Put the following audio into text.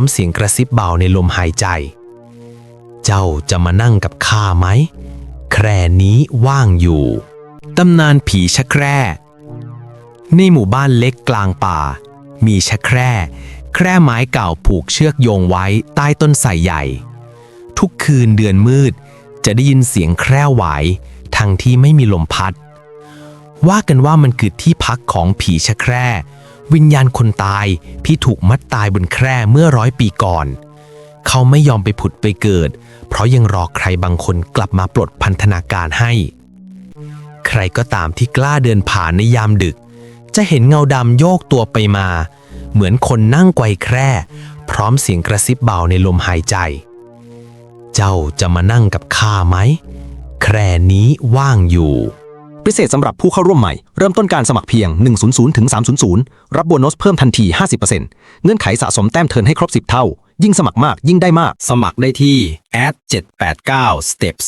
น้ำเสียงกระซิบเบาในลมหายใจ เจ้าจะมานั่งกับข้าไหม แคร่นี้ว่างอยู่ ตำนานผีชะแคร่ ในหมู่บ้านเล็กกลางป่า มีชะแคร่ แคร่ไม้เก่าผูกเชือกโยงไว้ใต้ต้นไทรใหญ่ ทุกคืนเดือนมืดจะได้ยินเสียงแคร่ไหวทั้งที่ไม่มีลมพัด ว่ากันว่ามันคือที่พักของผีชะแคร่ วิญญาณคนตายที่ถูกมัดตายบนแคร่เมื่อร้อยปีก่อน เขาไม่ยอมไปผุดไปเกิด เพราะยังรอใครบางคนกลับมาปลดพันธนาการให้ ใครก็ตามที่กล้าเดินผ่านในยามดึก จะเห็นเงาดำโยกตัวไปมา เหมือนคนนั่งไกวแคร่ พร้อมเสียงกระซิบเบาในลมหายใจ เจ้าจะมานั่งกับข้าไหม แคร่นี้ว่างอยู่ พิเศษสำหรับผู้เข้าร่วมใหม่ เริ่มต้นการสมัครเพียง 100ถึง300 รับโบนัสเพิ่มทันที 50%เงื่อนไขสะสมแต้มเทิร์นให้ครบ 10 เท่า ยิ่งสมัครมากยิ่งได้มาก สมัครได้ที่ ad 789 steps